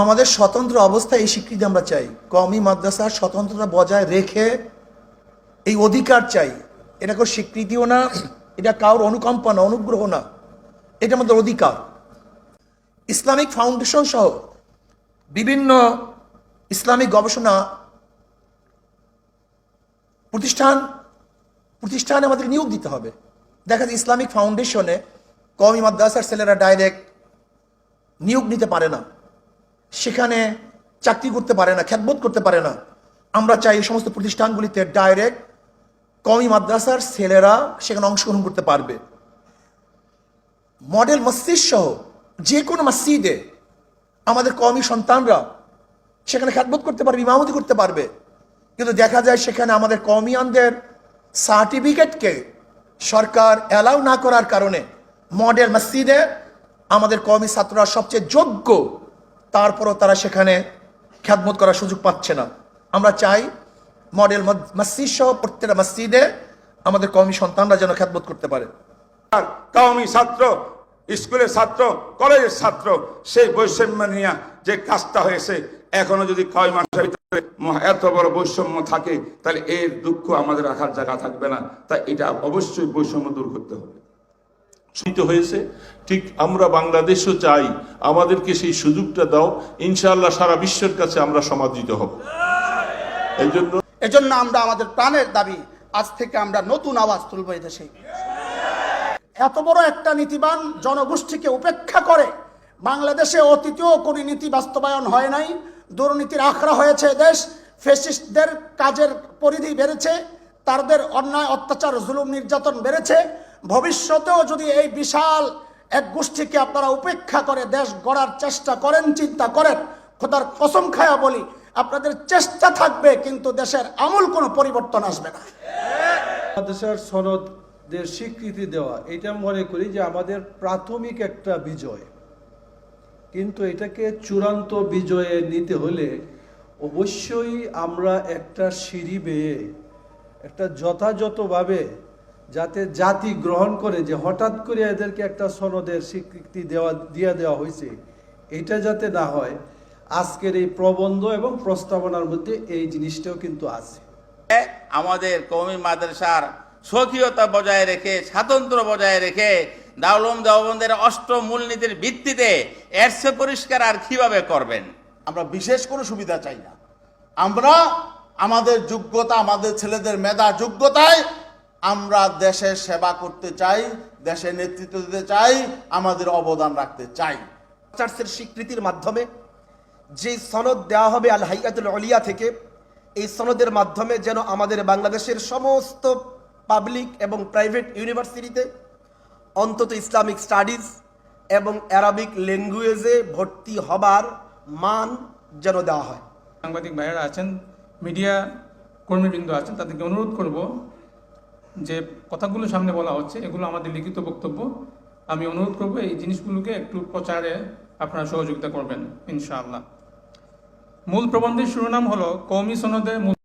আমাদের স্বতন্ত্র অবস্থায় এই স্বীকৃতি আমরা চাই। কমি মাদ্রাসার স্বতন্ত্রতা বজায় রেখে এই অধিকার চাই। এটা কোনো স্বীকৃতিও না, এটা কারোর অনুকম্পা না, অনুগ্রহ না। এটা আমাদের অধিকার। ইসলামিক ফাউন্ডেশন সহ বিভিন্ন ইসলামিক গবেষণা প্রতিষ্ঠান, প্রতিষ্ঠানে আমাদের নিয়োগ দিতে হবে। দেখা যায় ইসলামিক ফাউন্ডেশনে কমি মাদ্রাসার ছেলেরা ডাইরেক্ট নিয়োগ নিতে পারে না। সেখানে চাকরি করতে পারে না, খ্যাতবোধ করতে পারে না। আমরা চাই এই সমস্ত প্রতিষ্ঠানগুলিতে ডাইরেক্ট কমি মাদ্রাসার ছেলেরা সেখানে অংশগ্রহণ করতে পারবে। মডেল মসজিদ সহ যে কোনো মসজিদে আমাদের কমি সন্তানরা সেখানে খ্যাতবোধ করতে পারবে, ইমামতি করতে পারবে। কিন্তু দেখা যায় সেখানে আমাদের কমিয়ানদের সার্টিফিকেটকে সরকার অ্যালাউ না করার কারণে মডেল মসজিদে আমাদের কমি ছাত্ররা সবচেয়ে যোগ্য তারপরও তারা সেখানে খ্যাতমত করার সুযোগ পাচ্ছে না। আমরা চাই মডেল মসজিদ সহ প্রত্যেকটা মসজিদে আমাদের কমি সন্তানরা যেন খ্যাতমত করতে পারে। আর কওমি ছাত্র, স্কুলের ছাত্র, কলেজের ছাত্র, সেই বৈষম্য নিয়ে যে কাজটা হয়েছে, এখনও যদি কয় মাসের ভিতরে এত বড় বৈষম্য থাকে, তাহলে এর দুঃখ আমাদের রাখার জায়গা থাকবে না। তাই এটা অবশ্যই বৈষম্য দূর করতে হবে। শুনতে হয়েছে। ঠিক আমরা বাংলাদেশও চাই, আমাদেরকে সেই সুযোগটা দাও। ইনশাআল্লাহ সারা বিশ্বের কাছে আমরা সমাদৃত হব। এই জন্য এজন্য আমরা আমাদের প্রাণের দাবি, আজ থেকে আমরা নতুন আওয়াজ তুলব দেশে। এত বড় একটা নীতিবান জনগোষ্ঠীকে উপেক্ষা করে বাংলাদেশে অতীতেও কোনো নীতি বাস্তবায়ন হয় নাই, দুর্নীতির আখড়া হয়েছে দেশ ফেসিস্টদের কাজের পরিধি বেড়েছে, তাদের অন্যায়, অত্যাচার, জুলুম, নির্যাতন বেড়েছে ভবিষ্যতেও যদি এই বিশাল এক গোষ্ঠীকে আপনারা উপেক্ষা করে দেশ গড়ার চেষ্টা করেন, চিন্তা করেন, খোদার কসম খায়া বলি, আপনাদের চেষ্টা থাকবে, কিন্তু দেশের আমূল কোনো পরিবর্তন আসবে না। মাদ্রাসার সনদদের স্বীকৃতি দেওয়া, এটা মনে করি যে আমাদের প্রাথমিক একটা বিজয়। কিন্তু এটাকে চূড়ান্ত বিজয়ে নিতে হলে অবশ্যই আমরা একটা সিঁড়ি বেয়ে, একটা যথাযথভাবে যাতে জাতি গ্রহণ করে যে হঠাৎ করে এদেরকে একটা সনদের স্বীকৃতি দেওয়া দিয়ে দেওয়া হয়েছে এটা যাতে না হয় আজকের এই প্রবন্ধ এবং প্রস্তাবনার মধ্যে এই জিনিসটাও কিন্তু আছে। আমাদের কওমি মাদ্রাসার স্বকীয়তা বজায় রেখে স্বাতন্ত্র্য বজায় রেখে দাউলম দেওবন্দের অষ্টম মূলনীতির ভিত্তিতে এরসে পরিষ্কার আর কীভাবে করবেন? আমরা বিশেষ কোনো সুবিধা চাই না। আমরা আমাদের যোগ্যতা আমাদের ছেলেদের মেধা যোগ্যতায় আমরা দেশের সেবা করতে চাই দেশের নেতৃত্ব দিতে চাই আমাদের অবদান রাখতে চাই। চার্চের স্বীকৃতির মাধ্যমে যে সনদ দেওয়া হবে আল হাইয়াতুল অলিয়া থেকে এই সনদের মাধ্যমে যেন আমাদের বাংলাদেশের সমস্ত পাবলিক এবং প্রাইভেট ইউনিভার্সিটিতে অন্তত ইসলামিক স্টাডিজ এবং অ্যারাবিক ল্যাঙ্গুয়েজে ভর্তি হবার মান যেন দেওয়া হয়। সাংবাদিক ভাইয়েরা আছেন মিডিয়া কর্মীবৃন্দ আছেন তাদেরকে অনুরোধ করব যে কথাগুলো সামনে বলা হচ্ছে, এগুলো আমাদের লিখিত বক্তব্য। আমি অনুরোধ করব, এই জিনিসগুলোকে একটু প্রচারে আপনারা সহযোগিতা করবেন, ইনশাআল্লাহ। মূল প্রবন্ধের শিরোনাম হলো কৌমি সনদে